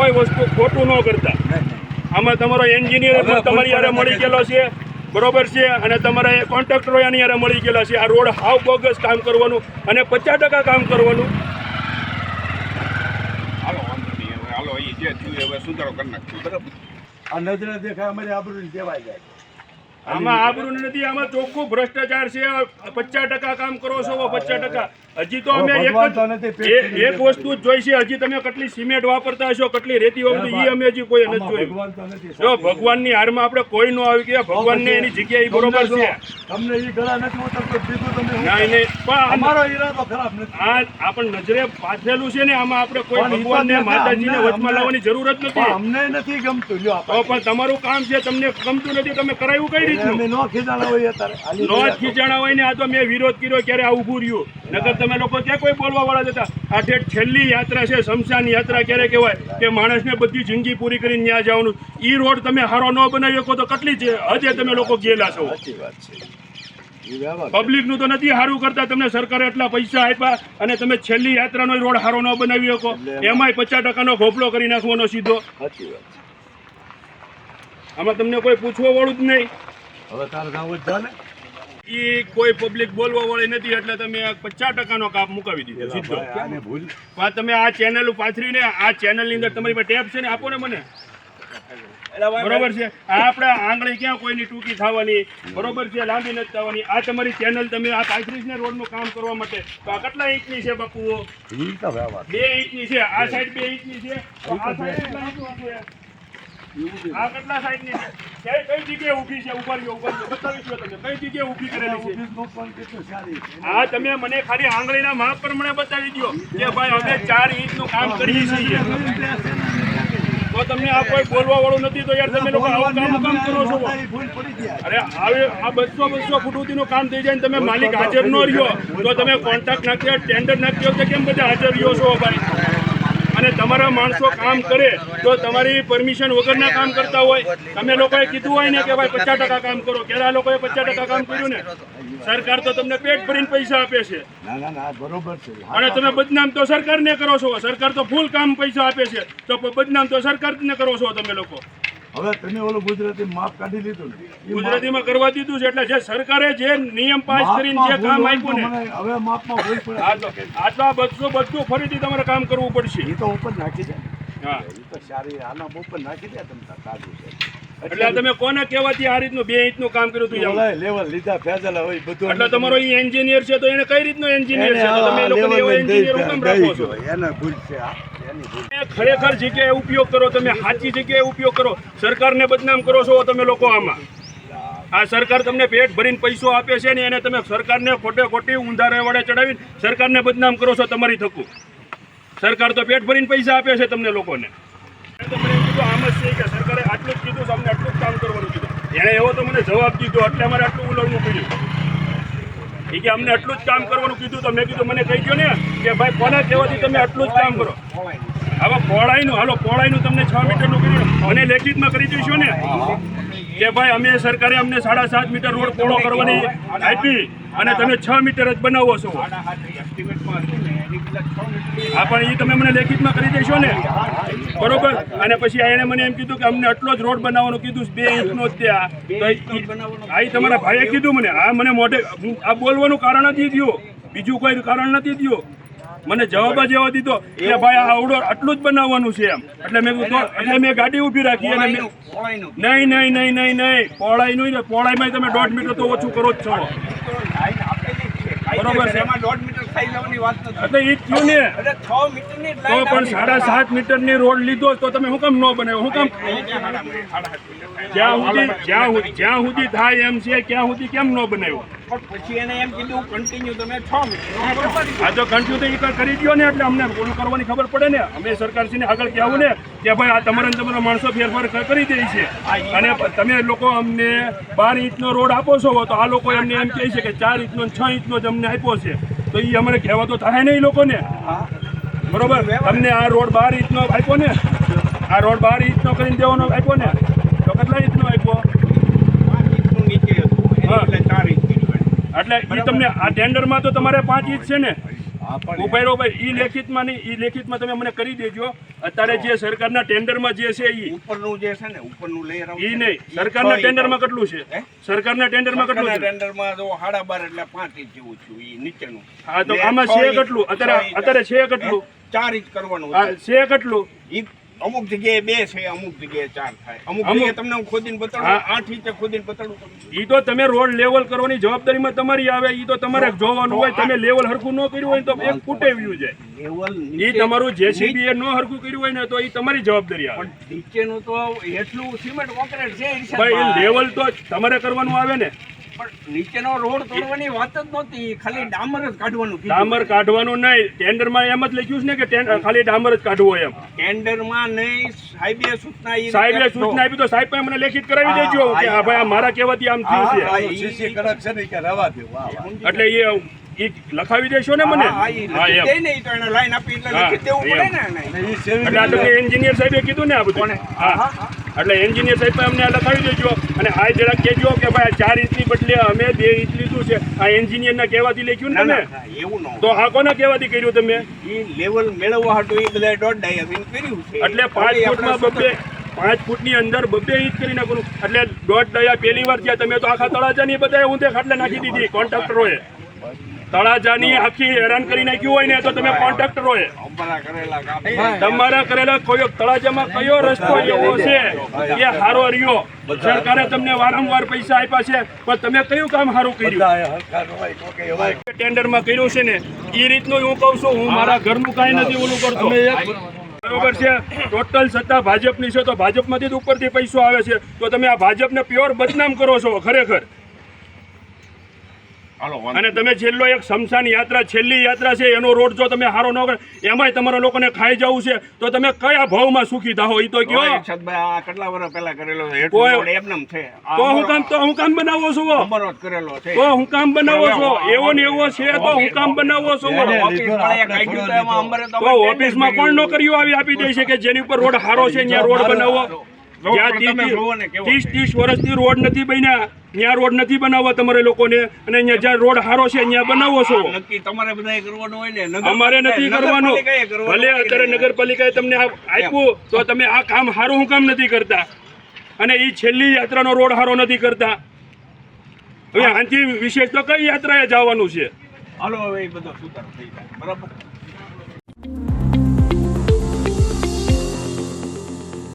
કોઈ વસ્તુ ખોટું ન કરતા. આમાં તમારો એન્જિનિયર પણ તમારી યારે મળી ગયેલો છે. બરોબર છે? અને તમારા કોન્ટ્રાક્ટરો એની યારે મળી ગયેલા છે. આ રોડ હાવ બોગસ કામ કરવાનું અને પચાસ ટકા કામ કરવાનું. આ નજરે દેખાય અમારી આબરૂ દેવાય જાય. આમાં આબરૂ નથી આમાં ચોખ્ખું ભ્રષ્ટાચાર છે પચાસ ટકા કામ કરો છો પચાસ ટકા. હજી તો અમે એક જ એક વસ્તુ જ જોઈ છે હજી તમે કેટલી સિમેન્ટ વાપરતા હશો કેટલી રેતી વાપરતા એ અમે હજી કોઈ નથી જોયું. જો ભગવાનની હારમાં આપણે કોઈ નો આવી ગયા ભગવાનને એની જગ્યા એ બરોબર છે. તમને એ ગળા નથી ઉતરતો બીજું તમે શું નહીં નહીં પણ અમારો ઈરાદો ખરાબ નથી. આ આપણ નજરે પાથરેલું છે ને આમાં આપણે કોઈ ભગવાનને માતાજીને વચમાં લાવવાની જરૂર જ નથી. અમને નથી ગમતું પણ તમારું કામ છે તમને ગમતું નથી તમે કરાયું કઈ અમે નો ખીજાણા હોઈએ અત્યારે. નો જ રહ્યા તો. ખીચાણા હોય ને આ તો મેં વિરોધ કર્યો ક્યારે આ ઊભું રહ્યું? નકર તમે લોકો ક્યાં કોઈ બોલવા વાળા જતા. આ જે છેલ્લી યાત્રા છે શમશાન યાત્રા ક્યારે કહેવાય? કે માણસને બધી જિંદગી પૂરી કરીને ત્યાં જવાનું. ઈ રોડ તમે હારો ન બનાવી શકો તો કેટલી છે હજે તમે લોકો ગયેલા છો. સાચી વાત છે. તો નથી સારું કરતા તમને સરકારે એટલા પૈસા આપ્યા અને તમે છેલ્લી યાત્રાનો રોડ હારો ન બનાવી શકો. એમાંય પચાસ ટકાનો ઘોપલો કરી નાખવાનો સીધો. આમાં તમને કોઈ પૂછવા વાળું જ નહીં. હવે તારે જાવું જ ઈ કોઈ પબ્લિક બોલવા વાળી નથી એટલે તમે પચાસ ટકાનો કાપ મુકાવી દીધો. સીધો. ભૂલ. પણ તમે આ ચેનલ પાથરીને આ ચેનલની અંદર તમારી પાસે ટેપ છે ને આપો ને મને. બરોબર છે? આ આપણે આંગળી ક્યાં કોઈની ટૂંકી થવાની બરોબર છે? લાંબી નથી થવાની. આ તમારી ચેનલ તમે આ પાંત્રીસ ને રોડનું કામ કરવા માટે તો આ કેટલા ઇંચની છે બાપુઓ? બે ઇંચની છે આ સાઈડ બે ઇંચની છે આ સાઈડ કેટલા ઇંચનું છે? આ કેટલા સાઈડની છે? કઈ જગ્યાએ ઊભી છે? ઉપર બતાવી દો કઈ જગ્યાએ ઊભી કરેલી. હા, તમે મને ખાલી આંગળીના માપ પ્રમાણે બતાવી દો કે ભાઈ અમે ચાર ઇંચનું કામ કરીએ છીએ. તો તમને આ કોઈ બોલવા નથી તો યાર તમે કામ કરો છો. અરે હવે આ બસો બસો ફૂટ સુધીનું કામ થઈ જાય ને તમે માલિક હાજર ન રહ્યો. તો તમે કોન્ટ્રાક્ટ નાખ્યો ટેન્ડર નાખ્યો તો કેમ બધા હાજર રહ્યો છો ભાઈ? અને તમારા માણસો કામ કરે તો તમારી પરમિશન વગરના કામ કરતા હોય. તમે લોકોએ કીધું હોય ને કે ભાઈ પચાસ ટકા કામ કરો. ક્યારે આ લોકોએ પચાસ ટકા કામ કર્યું ને? સરકાર તો તમને પેટ ભરીને પૈસા આપે છે. અને તમે બદનામ તો સરકારને કરો છો. સરકાર તો ફૂલ કામ પૈસા આપે છે. તો બદનામ તો સરકારને કરો છો તમે લોકો. હવે તમે ઓલું ગુજરાતી માપ કાઢી લીધું ગુજરાતીમાં કરવા દીધું છે એટલે જે સરકારે જે નિયમ પાસ કરીને જે કામ આપ્યું ને હવે માપમાં ભૂલ પડે. આ તો આ તો આ બધું બધું ફરીથી તમારે કામ કરવું પડશે. એ તો ઉપર નાખી દે. હા. એ તો સારી આના ઉપર નાખી દે તમને તાર છે. એટલે તમે કોને કહેવાથી આ રીતનું બે ઇંચનું કામ કર્યું હતું લેવલ લીધા ફેજલ હોય બધું એટલે તમારો એન્જિનિયર છે તો એને કઈ રીતનો એન્જિનિયર છે? તમે એ લોકોને એન્જિનિયર કેમ રાખો છો? એને ભૂલ છે આ, ખરેખર જગ્યાએ ઉપયોગ કરો, તમે સાચી જગ્યાએ ઉપયોગ કરો, સરકારને બદનામ કરો છો તમે લોકો આમાં? આ સરકાર તમને પેટ ભરીને પૈસો આપે છે ને એને તમે સરકારને ખોટે ખોટી ઊંધા વડે ચડાવીને સરકારને બદનામ કરો છો તમારી થકું. સરકાર તો પેટ ભરીને પૈસા આપે છે તમને લોકોને. મેં તો મને કીધું, આમ જ છે કે સરકારે આટલું જ કીધું અમને આટલું જ કામ કરવાનું કીધું. એણે એવો તો મને જવાબ દીધો, એટલે અમારે આટલું ઉલળવું પડ્યું. એ કે અમને આટલું જ કામ કરવાનું કીધું તો મેં કીધું, મને કહી ગયો ને કે ભાઈ કોના કહેવાથી તમે આટલું જ કામ કરો. હવે પહોળાઈનું, હાલો, પહોળાઈનું તમને છ મીટરનું કર્યું મને લેખિતમાં કરી દઈશું ને. કે ભાઈ અમે સરકારે અમને સાડા સાત મીટર રોડ પહોળો કરવાની આપી અને તમે છ મીટર જ બનાવો છો. હા પણ એ તમે મને લેખિતમાં કરી દેશો ને. બરોબર? અને પછી એણે મને એમ કીધું કે અમને આટલો જ રોડ બનાવવાનું કીધું બે ઇંચનો જ ત્યાં. આ તમારા ભાઈએ કીધું મને. આ મને મોઢે આ બોલવાનું કારણ નથી થયું. બીજું કોઈ કારણ નથી થયું. મને જવાબ જ એવો દીધો કે ભાઈ આ આવડો આટલું જ બનાવવાનું છે એમ એટલે મેં એટલે મેં ગાડી ઊભી રાખી અને નહીં નહીં નહીં નહીં નહીં પહોળાઈ નહીં ને પહોળાઈમાં તમે દોઢ મીટર તો ઓછું કરો જ છો બરોબર છે. એટલે એ થયું ને તો પણ સાડા સાત મીટરની રોડ લીધો તો તમે હું કામ ન બનાવ્યો હું કામ જ્યાં સુધી જ્યાં જ્યાં સુધી થાય એમ છે ક્યાં સુધી કેમ ન બનાવ્યો? પછી એને એમ કીધું કન્ટિન્યુ તમે છ મીટર આ તો તો કરી દો ને એટલે અમને ઓલું કરવાની ખબર પડે ને. અમે સરકારશ્રીને આગળ કહેવું ને કે ભાઈ આ તમારા તમારા માણસો ફેરફાર કરી દે છે. અને તમે લોકો અમને બાર ઇંચનો રોડ આપો છો તો આ લોકો એમને એમ કહે છે કે ચાર ઇંચનો ને છ ઇંચનો જ અમને આપ્યો છે. તો એ અમારે કહેવા તો થાય ને એ લોકોને. બરોબર? તમને આ રોડ બાર ઇંચનો આપ્યો ને. આ રોડ બાર ઇંચનો કરીને દેવાનો આપ્યો ને. કેટલા ઇંચનો આપ્યો. એટલે એ તમને આ ટેન્ડરમાં તો તમારે પાંચ ઇંચ છે ને? હા, પણ ઊભા રહો ભાઈ એ લેખિતમાં નહીં એ લેખિતમાં તમે મને કરી દેજો. અત્યારે જે સરકારના ટેન્ડરમાં જે છે એ ઉપરનું જે છે ને ઉપરનું લેયર ઈ નહીં સરકારના ટેન્ડરમાં કેટલું છે? સરકારના ટેન્ડરમાં કેટલું છે? ટેન્ડરમાં તો સાડા બાર એટલે પાંચ ઇંચ જેવું છું એ નીચેનું. હા તો આમાં છે કેટલું? અત્યારે અત્યારે છે કેટલું? ચાર ઇંચ કરવાનું છે. કેટલું? અમુક જગ્યાએ બે છે અમુક જગ્યાએ ચાર થાય. અમુક જગ્યાએ તમને હું ખોદીને. બતાડું આઠ ઇંચે ખોદીને બતાડું ઈ તો તમે રોડ લેવલ કરવાની જવાબદારીમાં તમારી આવે ઈ તો તમારે જોવાનું હોય તમે લેવલ હરખું ન કર્યું હોય તો એક ફૂટે વ્યૂ જાય. લેવલ ઈ તમારું જેસીબી એ ન હરખું કર્યું હોય ને તો ઈ તમારી જવાબદારી આવે. પણ નીચેનું તો એટલું સિમેન્ટ કોન્ક્રીટ છે ભાઈ લેવલ તો તમારે કરવાનું આવે ને. પણ નીચેનો રોડ તોડવાની વાત જ નહોતી. ખાલી ડામર જ કાઢવાનું ડામર કાઢવાનું નહીં. ટેન્ડરમાં એમ જ લખ્યું છે ને કે ખાલી ડામર જ કાઢવું એમ. ટેન્ડરમાં નહીં સાહેબે સૂચના સાહેબે સૂચના આપી તો સાહેબ મને લેખિત કરાવી દેજો કે હા ભાઈ આ મારા કહેવાથી આમ થયું છે. હા, ઈ CC કડક છે ને કે રવા દે વાહ વાહ. એટલે એ લખાવી દેશો ને મને? એન્જિનિયર સાહેબે કીધું ને આ બધું. હા. એટલે એન્જિનિયર સાહેબ અમને લખાવી દેજો. અને આ જરા કહેજો કે ભાઈ ચાર ઇંચની બદલે અમે બે ઇંચ લીધું છે. આ એન્જિનિયરના કહેવાથી લખ્યું ને ના, ના, ના, એવું તો આ કોના કહેવાથી કર્યું તમે? લેવલ મેળવવા હતું એ બધા દોઢ ડાયા કર્યું એટલે પાંચ ફૂટ ફૂટમાં બબે પાંચ ફૂટની અંદર બબે ઇંચ કરી નાખવાનું એટલે દોઢ દયા પહેલી વાર થયા તમે તો આખા તળાજાની હું ઊંધે ખાટલે નાખી દીધી કોન્ટ્રાક્ટરોએ તળાજાની આખી હેરાન કરી નાખ્યું હોય ને તો તમે કોન્ટ્રાક્ટરોએ તમારા કરેલા કયો તળાજામાં કયો રસ્તો એવો છે એ હારો રહ્યો. સરકારે તમને વારંવાર પૈસા આપ્યા છે પણ તમે કયું કામ સારું કર્યું? ટેન્ડરમાં કર્યું છે ને એ રીતનું હું કહું છું હું મારા ઘરનું કાંઈ નથી ઓલું કરતો. બરોબર છે? ટોટલ સત્તા ભાજપની છે તો ભાજપમાંથી જ ઉપરથી પૈસો આવે છે. તો તમે આ ભાજપને પ્યોર બદનામ કરો છો ખરેખર. અને તમે છેલ્લો એક શમશાન યાત્રા છેલ્લી યાત્રા છે એનો રોડ જો તમે હારો ન કરે એમાંય તમારા લોકોને ખાઈ જવું છે તો તમે કયા ભાવમાં સુખી થાઓ એ તો કયો? કેટલા વર્ષ પહેલા કરેલો છે? તો હું કામ તો હું કામ બનાવો છો અમારો જ કરેલો છે. તો હું કામ બનાવો છો? એવો ને એવો છે તો હું કામ બનાવો છો ઓફિસમાં કોણ નોકરીઓ આવી આપી દે છે કે જેની ઉપર રોડ સારો છે ત્યાં રોડ બનાવો? જ્યાં ત્રીસ. ત્રીસ વર્ષથી રોડ નથી બન્યા ત્યાં રોડ નથી બનાવવા તમારે લોકોને અને અહીંયા જ્યાં રોડ સારો છે અહીંયા બનાવો છો. તમારે બધાએ કરવાનું હોય ને અમારે નથી કરવાનું. ભલે અત્યારે નગરપાલિકાએ તમને આપ્યું તો તમે આ કામ સારું હું કામ નથી કરતા. અને એ છેલ્લી યાત્રાનો રોડ સારો નથી કરતા. હવે આનાથી વિશેષ તો કઈ યાત્રાએ જવાનું છે? હાલો હવે એ બધો સુધારો થઈ જાય. બરાબર?